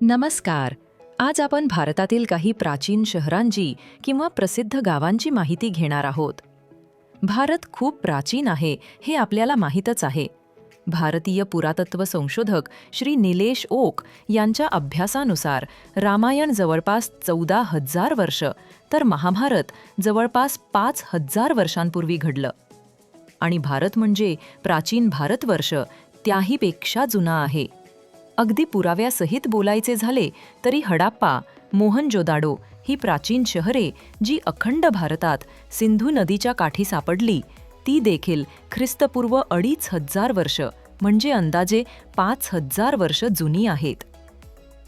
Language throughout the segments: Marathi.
नमस्कार. आज आपण भारतातील काही प्राचीन शहरांची किंवा प्रसिद्ध गावांची माहिती घेणार आहोत. भारत खूप प्राचीन आहे हे आपल्याला माहीतच आहे. भारतीय पुरातत्व संशोधक श्री निलेश ओक यांच्या अभ्यासानुसार रामायण जवळपास चौदा हजार वर्ष तर महाभारत जवळपास पाच हजार वर्षांपूर्वी घडलं. आणि भारत म्हणजे प्राचीन भारतवर्ष त्याहीपेक्षा जुना आहे. अगदी पुराव्यासहित बोलायचे झाले तरी हडाप्पा मोहनजोदाडो ही प्राचीन शहरे जी अखंड भारतात सिंधू नदीच्या काठी सापडली ती देखील ख्रिस्तपूर्व अडीच हजार वर्ष म्हणजे अंदाजे पाच हजार वर्ष जुनी आहेत.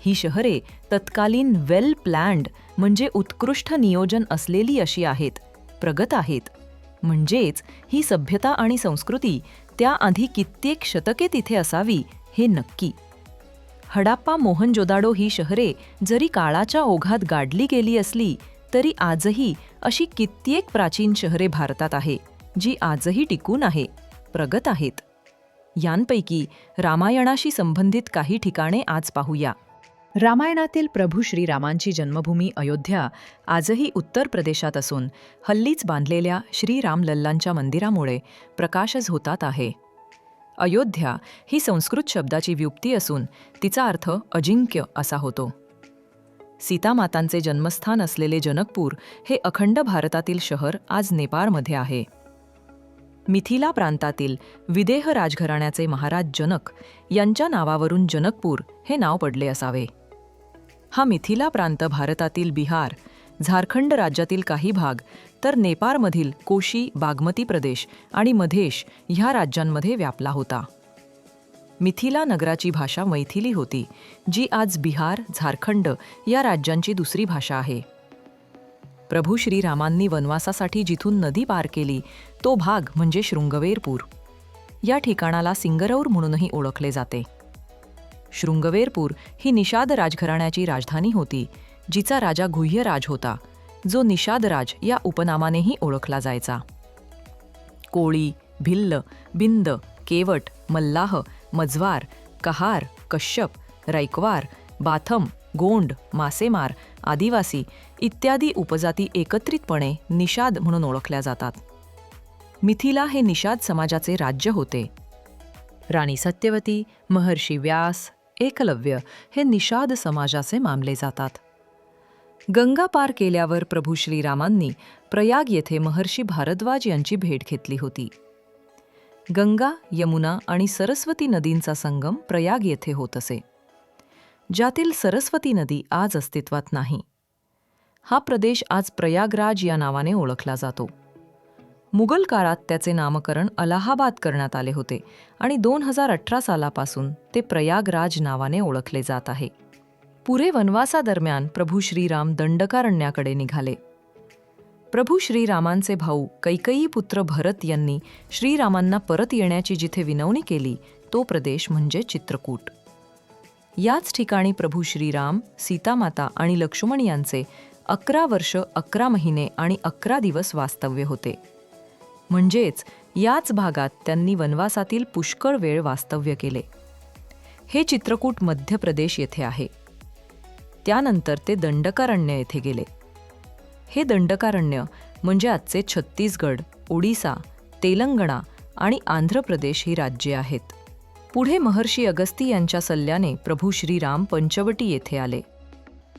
ही शहरे तत्कालीन वेल प्लॅन्ड म्हणजे उत्कृष्ट नियोजन असलेली अशी आहेत प्रगत आहेत. म्हणजेच ही सभ्यता आणि संस्कृती त्याआधी कित्येक शतके तिथे असावी हे नक्की. हडाप्पा मोहनजोदाडो ही शहरे जरी काळाच्या ओघात गाडली गेली असली तरी आजही अशी कित्येक प्राचीन शहरे भारतात आहे जी आजही टिकून आहे प्रगत आहेत. यांपैकी रामायणाशी संबंधित काही ठिकाणे आज पाहूया. रामायणातील प्रभू श्रीरामांची जन्मभूमी अयोध्या आजही उत्तर प्रदेशात असून हल्लीच बांधलेल्या श्रीरामलल्लांच्या मंदिरामुळे प्रकाशच होतात आहे. अयोध्या ही संस्कृत शब्दाची व्युक्ती असून तिचा अर्थ अजिंक्य असा होतो. सीतामातांचे जन्मस्थान असलेले जनकपूर हे अखंड भारतातील शहर आज नेपाळमध्ये आहे. मिथिला प्रांतातील विदेह राजघराण्याचे महाराज जनक यांच्या नावावरून जनकपूर हे नाव पडले असावे. हा मिथिला प्रांत भारतातील बिहार झारखंड राज्यातील काही भाग तर नेपाळमधील कोशी बागमती प्रदेश आणि मधेश ह्या राज्यांमध्ये व्यापला होता. मिथिला नगराची भाषा मैथिली होती जी आज बिहार झारखंड या राज्यांची दुसरी भाषा आहे. प्रभू श्रीरामांनी वनवासासाठी जिथून नदी पार केली तो भाग म्हणजे शृंगवेरपूर. या ठिकाणाला सिंगरौर म्हणूनही ओळखले जाते. शृंगवेरपूर ही निषाद राजघराण्याची राजधानी होती जिचा राजा गुह्यराज होता जो निषादराज या उपनामानेही ओळखला जायचा. कोळी भिल्ल बिंद केवट मल्लाह मजवार कहार कश्यप रैकवार बाथम गोंड मासेमार आदिवासी इत्यादी उपजाती एकत्रितपणे निषाद म्हणून ओळखल्या जातात. मिथिला हे निषाद समाजाचे राज्य होते. राणी सत्यवती महर्षी व्यास एकलव्य हे निषाद समाजाचे मानले जातात. गंगा पार केल्यावर प्रभू श्रीरामांनी प्रयाग येथे महर्षी भारद्वाज यांची भेट घेतली होती. गंगा यमुना आणि सरस्वती नदींचा संगम प्रयाग येथे होत असे. ज्यातील सरस्वती नदी आज अस्तित्वात नाही. हा प्रदेश आज प्रयागराज या नावाने ओळखला जातो. मुघल काळात त्याचे नामकरण अलाहाबाद करण्यात आले होते आणि दोन हजार अठरा सालापासून ते प्रयागराज नावाने ओळखले जात आहे. पुरे वनवासादरम्यान प्रभू श्रीराम दंडकारण्याकडे निघाले. प्रभू श्रीरामांचे भाऊ कैकई पुत्र भरत यांनी श्रीरामांना परत येण्याची जिथे विनवणी केली तो प्रदेश म्हणजे चित्रकूट. याच ठिकाणी प्रभू श्रीराम सीतामाता आणि लक्ष्मण यांचे अकरा वर्ष अकरा महिने आणि अकरा दिवस वास्तव्य होते. म्हणजेच याच भागात त्यांनी वनवासातील पुष्कळ वेळ वास्तव्य केले. हे चित्रकूट मध्य प्रदेश येथे आहे. त्यानंतर ते दंडकारण्य येथे गेले. हे दंडकारण्य म्हणजे आजचे छत्तीसगड ओडिसा तेलंगणा आणि आंध्र प्रदेश ही राज्ये आहेत. पुढे महर्षी अगस्ती यांच्या सल्ल्याने प्रभू श्रीराम पंचवटी येथे आले.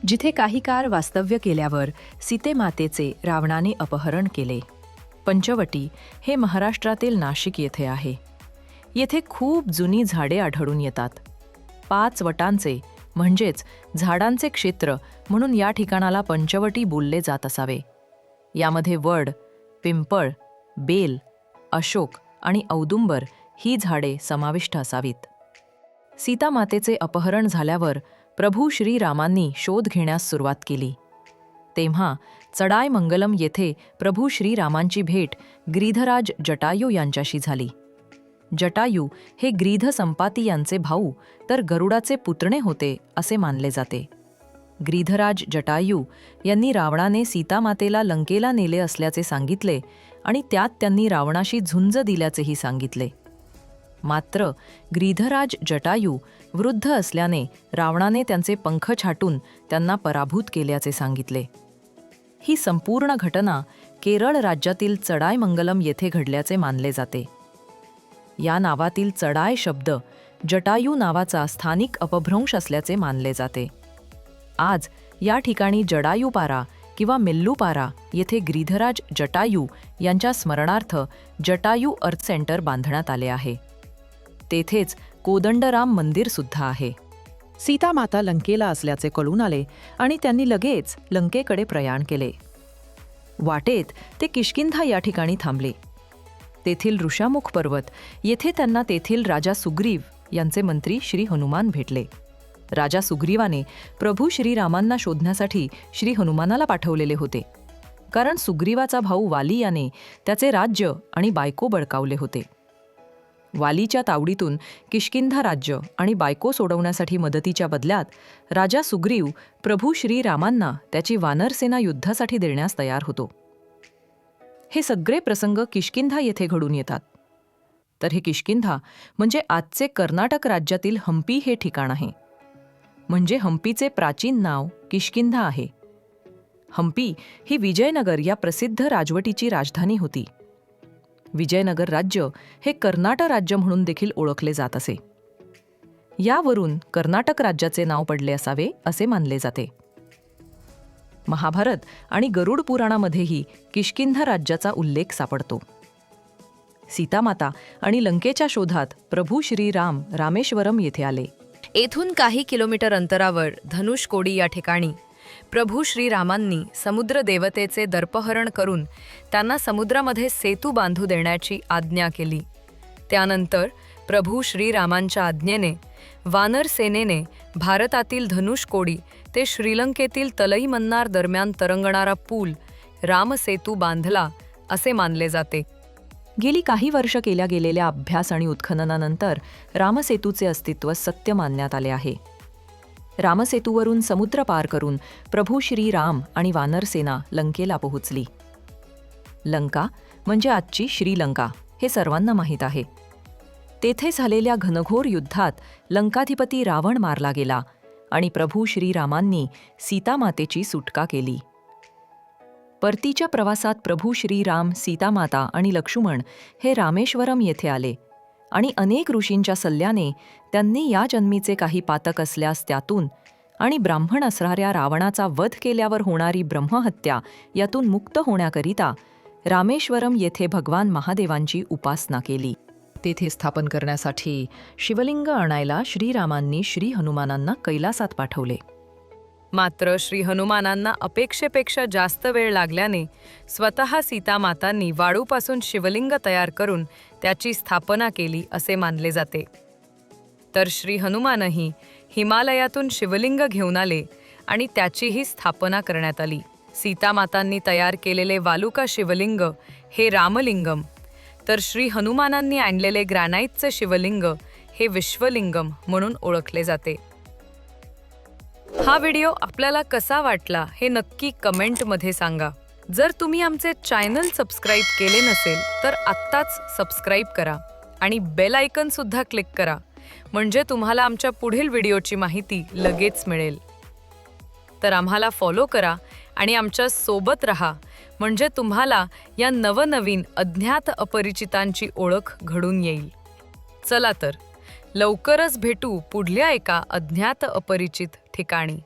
जिथे काही काळ वास्तव्य केल्यावर सीतेमातेचे रावणाने अपहरण केले. पंचवटी हे महाराष्ट्रातील नाशिक येथे आहे. येथे खूप जुनी झाडे आढळून येतात. पाच वटांचे म्हणजेच झाडांचे क्षेत्र म्हणून या ठिकाणाला पंचवटी बोलले जात असावे. यामध्ये वड पिंपळ बेल अशोक आणि औदुंबर ही झाडे समाविष्ट असावीत. सीतामातेचे अपहरण झाल्यावर प्रभू श्रीरामांनी शोध घेण्यास सुरुवात केली. तेव्हा चडाय मंगलम येथे प्रभू श्रीरामांची भेट ग्रीधराज जटायू यांच्याशी झाली. जटायू हे ग्रीध संपाती यांचे भाऊ तर गरुडाचे पुतणे होते असे मानले जाते. ग्रीधराज जटायू यांनी रावणाने सीतामातेला लंकेला नेले असल्याचे सांगितले आणि त्यात त्यांनी रावणाशी झुंज दिल्याचेही सांगितले. मात्र ग्रीधराज जटायू वृद्ध असल्याने रावणाने त्यांचे पंख छाटून त्यांना पराभूत केल्याचे सांगितले. ही संपूर्ण घटना केरळ राज्यातील चडायमंगलम येथे घडल्याचे मानले जाते. या नावातील चढाय शब्द जटायू नावाचा स्थानिक अपभ्रंश असल्याचे मानले जाते. आज या ठिकाणी जडायूपारा किंवा मिल्लूपारा येथे ग्रीधराज जटायू यांच्या स्मरणार्थ जटायू अर्थ सेंटर बांधण्यात आले आहे. तेथेच कोदंडराम मंदिरसुद्धा आहे. सीता माता लंकेला असल्याचे कळून आले आणि त्यांनी लगेच लंकेकडे प्रयाण केले. वाटेत ते किष्किंधा या ठिकाणी थांबले. तेथील ऋषामुख पर्वत. येथे त्यांना तेथील राजा सुग्रीव यांचे मंत्री श्री हनुमान भेटले. राजा सुग्रीवाने प्रभू श्रीरामांना शोधण्यासाठी श्री हनुमानाला पाठवलेले होते. कारण सुग्रीवाचा भाऊ वाली याने त्याचे राज्य आणि बायको बळकावले होते. वालीच्या तावडीतून किष्किंधा राज्य आणि बायको सोडवण्यासाठी मदतीच्या बदल्यात राजा सुग्रीव प्रभू श्रीरामांना त्याची वानरसेना युद्धासाठी देण्यास तयार होतो. हे सगळे प्रसंग किष्किंधा येथे घडून येतात. तर हे किष्किंधा म्हणजे आजचे कर्नाटक राज्यातील हम्पी हे ठिकाण आहे. म्हणजे हम्पीचे प्राचीन नाव किष्किंधा आहे. हम्पी ही विजयनगर या प्रसिद्ध राजवटीची राजधानी होती. विजयनगर राज्य हे कर्नाटक राज्य म्हणून देखील ओळखले जात असे. यावरून कर्नाटक राज्याचे नाव पडले असावे असे मानले जाते. महाभारत आणि गरुड पुराणामध्येही किष्किंधा राज्याचा उल्लेख सापडतो. सीतामाता आणि लंकेच्या शोधात प्रभू श्रीराम रामेश्वरम येथे आले. येथून काही किलोमीटर अंतरावर धनुषकोडी या ठिकाणी प्रभू श्रीरामांनी समुद्र देवतेचे दर्पहरण करून त्यांना समुद्रामध्ये सेतू बांधू देण्याची आज्ञा केली. त्यानंतर प्रभू श्रीरामांच्या आज्ञेने वानर सेनेने भारतातील धनुषकोडी ते श्रीलंकेतील तलई मन्नार दरम्यान तरंगणारा पूल रामसेतू बांधला असे मानले जाते. गेली काही वर्ष केल्या गेलेल्या अभ्यास आणि उत्खननानंतर रामसेतूचे अस्तित्व सत्य मानण्यात आले आहे. रामसेतूवरून समुद्र पार करून प्रभू श्रीराम आणि वानरसेना लंकेला पोहोचली. लंका म्हणजे आजची श्रीलंका हे सर्वांना माहीत आहे. तेथे झालेल्या घनघोर युद्धात लंकाधिपती रावण मारला गेला आणि प्रभू श्रीरामांनी सीतामातेची सुटका केली. परतीच्या प्रवासात प्रभू श्रीराम सीतामाता आणि लक्ष्मण हे रामेश्वरम येथे आले आणि अनेक ऋषींच्या सल्ल्याने त्यांनी या जन्मीचे काही पातक असल्यास त्यातून आणि ब्राह्मण असणाऱ्या रावणाचा वध केल्यावर होणारी ब्रह्महत्या यातून मुक्त होण्याकरिता रामेश्वरम येथे भगवान महादेवांची उपासना केली. तेथे स्थापन करण्यासाठी शिवलिंग आणायला श्रीरामांनी श्री हनुमानांना कैलासात पाठवले. मात्र श्री हनुमानांना अपेक्षेपेक्षा जास्त वेळ लागल्याने स्वतः सीतामातांनी वाळूपासून शिवलिंग तयार करून त्याची स्थापना केली असे मानले जाते. तर श्री हनुमानही हिमालयातून शिवलिंग घेऊन आले आणि त्याचीही स्थापना करण्यात आली. सीतामातांनी तयार केलेले वालुका शिवलिंग हे रामलिंगम तर श्री हनुमानांनी आणलेले ग्रॅनाईटचे शिवलिंग हे विश्वलिंगम म्हणून ओळखले जाते. हा व्हिडिओ आपल्याला कसा वाटला हे नक्की कमेंटमध्ये सांगा. जर तुम्ही आमचे चॅनल सबस्क्राईब केले नसेल तर आत्ताच सबस्क्राईब करा आणि बेल आयकनसुद्धा क्लिक करा म्हणजे तुम्हाला आमच्या पुढील व्हिडिओची माहिती लगेच मिळेल. तर आम्हाला फॉलो करा आणि आमच्यासोबत रहा म्हणजे तुम्हाला या नवनवीन अज्ञात अपरिचितांची ओळख घडून येईल. चला तर लवकरच भेटू पुढल्या एका अज्ञात अपरिचित ठिकाणी.